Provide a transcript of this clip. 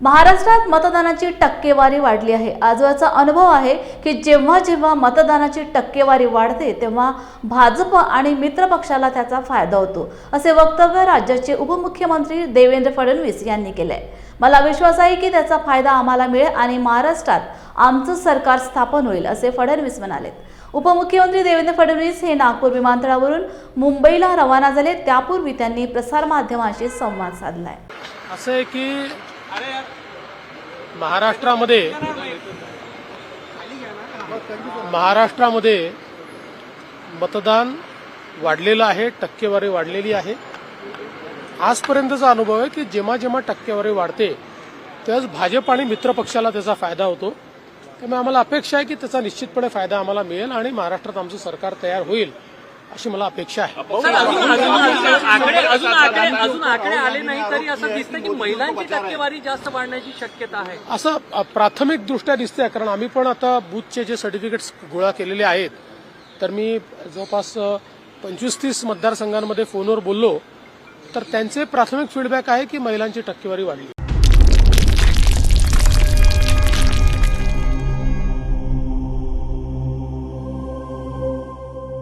महाराष्ट्रात मतदानाची टक्केवारी वाढली आहे. आजवरचा अनुभव आहे की जेव्हा जेव्हा मतदानाची टक्केवारी वाढते तेव्हा भाजप आणि मित्र पक्षाला त्याचा फायदा होतो असे वक्तव्य राज्याचे उपमुख्यमंत्री देवेंद्र फडणवीस यांनी केले मला विश्वास आहे की त्याचा फायदा आम्हाला मिळेल आणि महाराष्ट्रात आमचं सरकार स्थापन होईल असे फडणवीस म्हणाले उपमुख्यमंत्री देवेंद्र फडणवीस हे नागपूर विमानतळावरून मुंबईला रवाना झाले त्यापूर्वी त्यांनी प्रसारमाध्यमांशी संवाद साधलाय. असं आहे की महाराष्ट्रामध्ये महाराष्ट्रामध्ये मतदान वाढलेलं आहे टक्केवारी वाढलेली आहे. आजपर्यंतचा अनुभव आहे की जेव्हा जेव्हा टक्केवारी वाढते तेव्हाच भाजप आणि मित्र पक्षाला त्याचा फायदा होतो. त्यामुळे आम्हाला अपेक्षा आहे की त्याचा निश्चितपणे फायदा आम्हाला मिळेल आणि महाराष्ट्रात आमचं सरकार तयार होईल. अशी मला अपेक्षा आहे. अजून अजून आकडे अजून आकडे अजून आकडे आले नाही तरी असं दिसतं की महिलांची टक्केवारी जास्त वाढण्याची शक्यता आहे. असं प्राथमिक दृष्ट्या दिसतंय कारण आम्ही पण आता बूथचे जे सर्टिफिकेट्स गोळा केलेले आहेत तर मी जवळपास पंचवीस तीस मतदारसंघांमध्ये फोनवर बोललो तर त्यांचे प्राथमिक फीडबॅक आहे की महिलांची टक्केवारी वाढली.